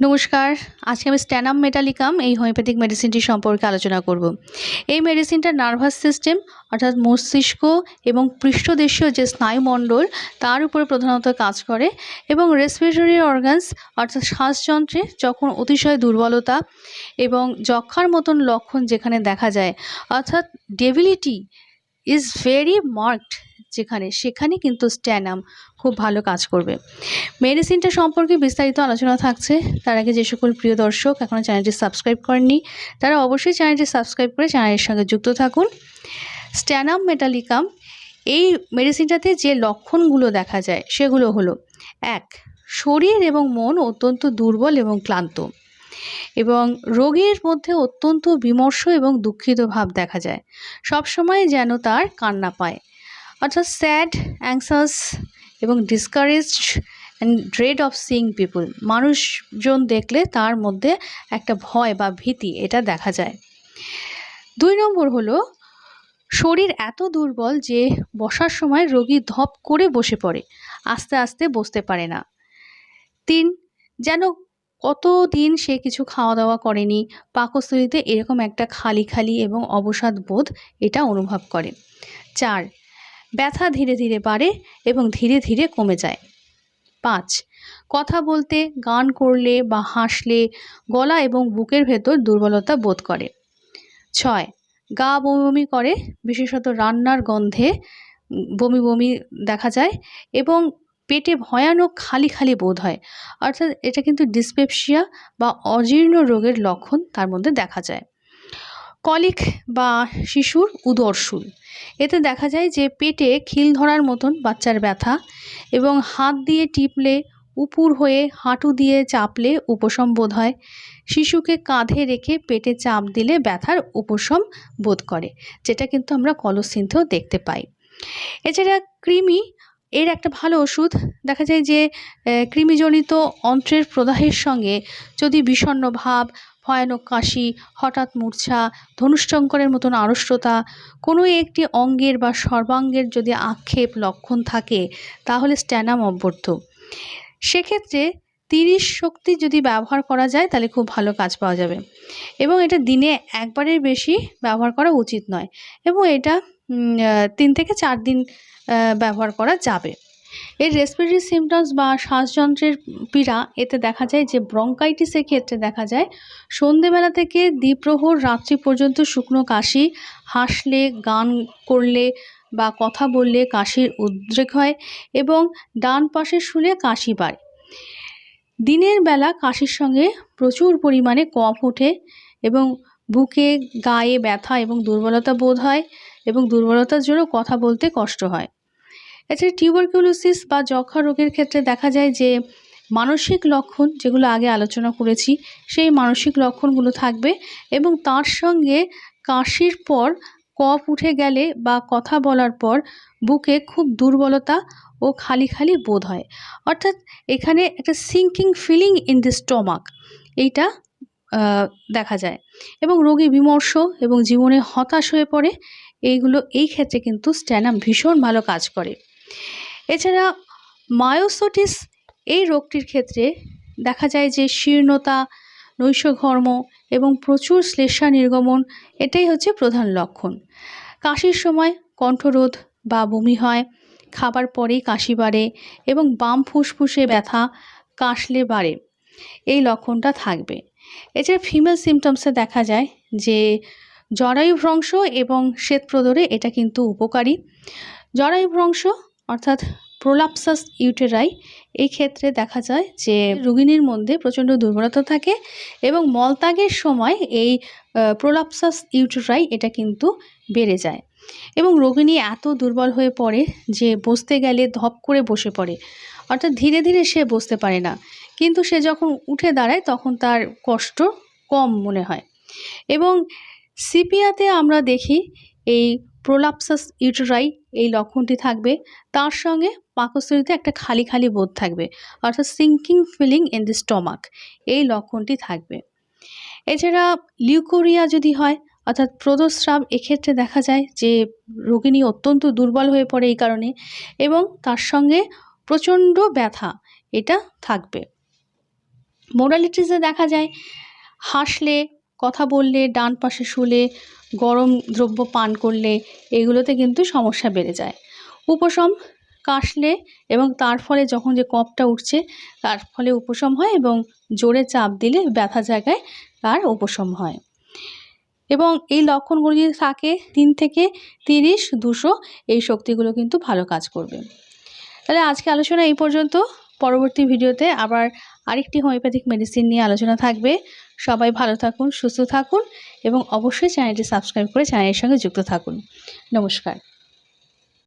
নমস্কার। আজকে আমি স্ট্যানাম মেটালিকাম, এই হোমিওপ্যাথিক মেডিসিনটি সম্পর্কে আলোচনা করব। এই মেডিসিনটা নার্ভাস সিস্টেম, অর্থাৎ মস্তিষ্ক এবং পৃষ্ঠদেশীয় যে স্নায়ুমণ্ডল, তার উপরে প্রধানত কাজ করে এবং রেসপিরেটরি অর্গানস অর্থাৎ শ্বাসযন্ত্রে যখন অতিশয় দুর্বলতা এবং যক্ষার মতন লক্ষণ যেখানে দেখা যায়, অর্থাৎ ডেবিলিটি ইজ ভেরি মার্কড যেখানে সেখানে কিন্তু স্ট্যানাম খুব ভালো কাজ করবে। মেডিসিনটা সম্পর্কে বিস্তারিত আলোচনা থাকছে। তার আগে যে সকল প্রিয় দর্শক এখনও চ্যানেলটি সাবস্ক্রাইব করেননি, তারা অবশ্যই চ্যানেলটি সাবস্ক্রাইব করে চ্যানেলের সঙ্গে যুক্ত থাকুন। স্ট্যানাম মেটালিকাম, এই মেডিসিনটাতে যে লক্ষণগুলো দেখা যায় সেগুলো হলো, এক, শরীর এবং মন অত্যন্ত দুর্বল এবং ক্লান্ত এবং রোগীর মধ্যে অত্যন্ত বিমর্ষ এবং দুঃখিত ভাব দেখা যায়। সবসময় যেন তার কান্না পায়। অর্থাৎ স্যাড অ্যাংসাস এবং discouraged and dread of seeing people মানুষজন দেখলে তার মধ্যে একটা ভয় বা ভীতি, এটা দেখা যায়। দুই নম্বর হলো, শরীর এত দুর্বল যে বসার সময় রোগী ধপ করে বসে পড়ে, আস্তে আস্তে বসতে পারে না। তিন, যেন কতদিন সে কিছু খাওয়া দাওয়া করেনি, পাকস্থলিতে এরকম একটা খালি খালি এবং অবসাদ বোধ এটা অনুভব করে। চার ব্যথা ধীরে ধীরে বাড়ে এবং ধীরে ধীরে কমে যায়। পাঁচ, কথা বলতে, গান করলে বা হাসলে গলা এবং বুকের ভেতর দুর্বলতা বোধ করে। ছয়, গা বমি বমি করে, বিশেষত রান্নার গন্ধে বমি বমি দেখা যায় এবং পেটে ভয়ানক খালি খালি বোধ হয়। অর্থাৎ এটা কিন্তু ডিসপেপসিয়া বা অজীর্ণ রোগের লক্ষণ তার মধ্যে দেখা যায়। কলিক বা শিশুর উদরশুল এতে দেখা যায় যে পেটে খিল ধরার মতন বাচ্চার ব্যথা এবং হাত দিয়ে টিপলে, উপুর হয়ে হাঁটু দিয়ে চাপলে উপশম বোধ হয়। শিশুকে কাঁধে রেখে পেটে চাপ দিলে ব্যথার উপশম বোধ করে, যেটা কিন্তু আমরা কলসিন্থেও দেখতে পাই। এছাড়া কৃমি এর একটা ভালো ওষুধ। দেখা যায় যে কৃমিজনিত অন্ত্রের প্রদাহের সঙ্গে যদি বিষণ্ণ ভাব ভয়ানক কাশি, হঠাৎ মূর্ছা ধনুষ্টঙ্করের মতন আড়ষ্টতা, কোনো একটি অঙ্গের বা সর্বাঙ্গের যদি আক্ষেপ লক্ষণ থাকে, তাহলে স্ট্যানাম অব্যর্থ। সেক্ষেত্রে তিরিশ শক্তি যদি ব্যবহার করা যায়, তাহলে খুব ভালো কাজ পাওয়া যাবে। এবং এটা দিনে একবারের বেশি ব্যবহার করা উচিত নয়। এবং এটা তিন থেকে চার দিন ব্যবহার করা যাবে। এর রেসপিরেটরি সিমটমস বা শ্বাসযন্ত্রের পীড়া এতে দেখা যায় যে ব্রঙ্কাইটিসের ক্ষেত্রে দেখা যায়, সন্ধেবেলা থেকে দ্বিপ্রহর, রাত্রি পর্যন্ত শুকনো কাশি, হাসলে, গান করলে বা কথা বললে কাশির উদ্রেক হয় এবং ডান পাশে শুলে কাশি বাড়ে দিনের বেলা কাশির সঙ্গে প্রচুর পরিমাণে কফ ওঠে এবং বুকে গায়ে ব্যথা এবং দুর্বলতা বোধ হয় এবং দুর্বলতার জন্য কথা বলতে কষ্ট হয়। এছাড়া টিউবারকিউলোসিস বা যক্ষা রোগের ক্ষেত্রে দেখা যায় যে মানসিক লক্ষণ যেগুলো আগে আলোচনা করেছি, সেই মানসিক লক্ষণগুলো থাকবে এবং তার সঙ্গে কাশির পর কফ উঠে গেলে বা কথা বলার পর বুকে খুব দুর্বলতা ও খালি খালি বোধ হয়। অর্থাৎ এখানে একটা sinking feeling in the stomach এইটা দেখা যায় এবং রোগী বিমর্ষ এবং জীবনে হতাশ হয়ে পড়ে, এইগুলো, এই ক্ষেত্রে কিন্তু স্ট্যানাম ভীষণ ভালো কাজ করে। এছাড়া মায়োসোটিস এই রোগটির ক্ষেত্রে দেখা যায় যে শীর্ণতা, নৈশঘর্ম এবং প্রচুর শ্লেষা নির্গমন এটাই হচ্ছে প্রধান লক্ষণ। কাশির সময় কণ্ঠরোধ বা বমি হয়, খাবার পরেই কাশি বাড়ে এবং বাম ফুসফুসে ব্যথা কাশলে বাড়ে, এই লক্ষণটা থাকবে। এছাড়া ফিমেল সিমটমসে দেখা যায় যে জরায়ু ভ্রংশ এবং শ্বেতপ্রদরে এটা কিন্তু উপকারী। জরায়ু ভ্রংশ অর্থাৎ প্রোলাপসাস ইউটেরাই এই ক্ষেত্রে দেখা যায় যে রোগিণীর মধ্যে প্রচণ্ড দুর্বলতা থাকে এবং মলত্যাগের সময় এই প্রোলাপসাস ইউটেরাই এটা কিন্তু বেড়ে যায়। এবং রোগিণী এত দুর্বল হয়ে পড়ে যে বসতে গেলে ধপ করে বসে পড়ে। অর্থাৎ ধীরে ধীরে সে বসতে পারে না। কিন্তু সে যখন উঠে দাঁড়ায় তখন তার কষ্ট কম মনে হয়। এবং সিপিয়াতে আমরা দেখি এই প্রোলাপসাস ইউটেরাই এই লক্ষণটি থাকবে। তার সঙ্গে পাকস্থলিতে একটা খালি খালি বোধ থাকবে, অর্থাৎ sinking feeling in the stomach এই লক্ষণটি থাকবে। এছাড়া লিউকোরিয়া যদি হয়, অর্থাৎ প্রদস্রাব এক্ষেত্রে দেখা যায় যে রোগিণী অত্যন্ত দুর্বল হয়ে পড়ে এই কারণে এবং তার সঙ্গে প্রচণ্ড ব্যথা, এটা থাকবে। মোডালিটিসে দেখা যায়, হাসলে কথা বললে, ডান পাশে শুলে, গরম দ্রব্য পান করলে এগুলোতে কিন্তু সমস্যা বেড়ে যায়। উপশম কাশলে এবং তার ফলে যখন যে কফটা উঠছে, তার ফলে উপশম হয় এবং জোরে চাপ দিলে ব্যথা জায়গায় তার উপশম হয়। এবং এই লক্ষণগুলো যদি থাকে, তিন থেকে তিরিশ, দুশো, এই শক্তিগুলো কিন্তু ভালো কাজ করবে। তাহলে আজকে আলোচনা এই পর্যন্ত। পরবর্তী ভিডিওতে আবার আরেকটি হোমিওপ্যাথিক মেডিসিন নিয়ে আলোচনা থাকবে। সবাই ভালো থাকুন, সুস্থ থাকুন এবং অবশ্যই চ্যানেলটি সাবস্ক্রাইব করে চ্যানেলের সঙ্গে যুক্ত থাকুন। নমস্কার।